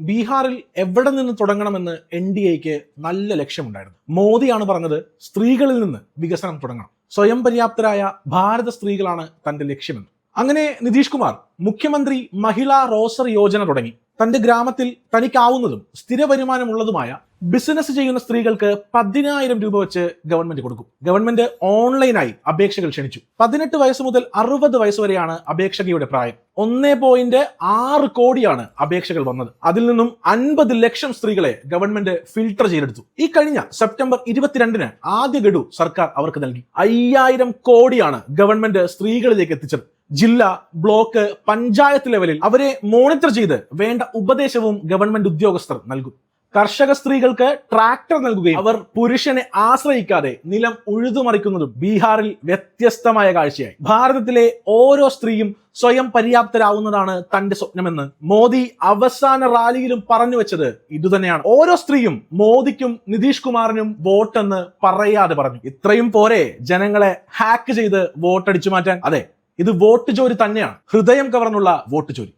ബീഹാറിൽ എവിടെ നിന്ന് തുടങ്ങണമെന്ന് എൻ ഡി എക്ക് നല്ല ലക്ഷ്യമുണ്ടായിരുന്നു. മോദിയാണ് പറഞ്ഞത് സ്ത്രീകളിൽ നിന്ന് വികസനം തുടങ്ങണം. സ്വയം പര്യാപ്തരായ ഭാരത സ്ത്രീകളാണ് തന്റെ ലക്ഷ്യമെന്ന്. അങ്ങനെ നിതീഷ് കുമാർ മുഖ്യമന്ത്രി മഹിളാ റോസർ യോജന തുടങ്ങി. തന്റെ ഗ്രാമത്തിൽ തനിക്കാവുന്നതും സ്ഥിര വരുമാനമുള്ളതുമായ ബിസിനസ് ചെയ്യുന്ന സ്ത്രീകൾക്ക് പതിനായിരം രൂപ വെച്ച് ഗവൺമെന്റ് കൊടുക്കും. ഗവൺമെന്റ് ഓൺലൈനായി അപേക്ഷകൾ ക്ഷണിച്ചു. പതിനെട്ട് വയസ്സ് മുതൽ അറുപത് വയസ്സ് വരെയാണ് അപേക്ഷകയുടെ പ്രായം. ഒന്നേ പോയിന്റ് ആറ് കോടിയാണ് അപേക്ഷകൾ വന്നത്. അതിൽ നിന്നും അൻപത് ലക്ഷം സ്ത്രീകളെ ഗവൺമെന്റ് ഫിൽട്ടർ ചെയ്തെടുത്തു. ഈ കഴിഞ്ഞ സെപ്റ്റംബർ ഇരുപത്തിരണ്ടിന് ആദ്യ ഗഡു സർക്കാർ അവർക്ക് നൽകി. അയ്യായിരം കോടിയാണ് ഗവൺമെന്റ് സ്ത്രീകളിലേക്ക് എത്തിച്ചത്. ജില്ല ബ്ലോക്ക് പഞ്ചായത്ത് ലെവലിൽ അവരെ മോണിറ്റർ ചെയ്ത് വേണ്ട ഉപദേശവും ഗവൺമെന്റ് ഉദ്യോഗസ്ഥർ നൽകും. കർഷക സ്ത്രീകൾക്ക് ട്രാക്ടർ നൽകുകയും അവർ പുരുഷനെ ആശ്രയിക്കാതെ നിലം ഉഴുതുമറിക്കുന്നതും ബീഹാറിൽ വ്യത്യസ്തമായ കാഴ്ചയായി. ഭാരതത്തിലെ ഓരോ സ്ത്രീയും സ്വയം പര്യാപ്തരാവുന്നതാണ് തന്റെ സ്വപ്നമെന്ന് മോദി അവസാന റാലിയിലും പറഞ്ഞു വെച്ചത് ഇതുതന്നെയാണ്. ഓരോ സ്ത്രീയും മോദിക്കും നിതീഷ് കുമാറിനും വോട്ടെന്ന് പറയാതെ പറഞ്ഞു. ഇത്രയും പോരെ ജനങ്ങളെ ഹാക്ക് ചെയ്ത് വോട്ടടിച്ചു മാറ്റാൻ. അതെ ഇത് വോട്ട് ചോരി തന്നെയാണ്. ഹൃദയം കവർന്നുള്ള വോട്ട് ചോരി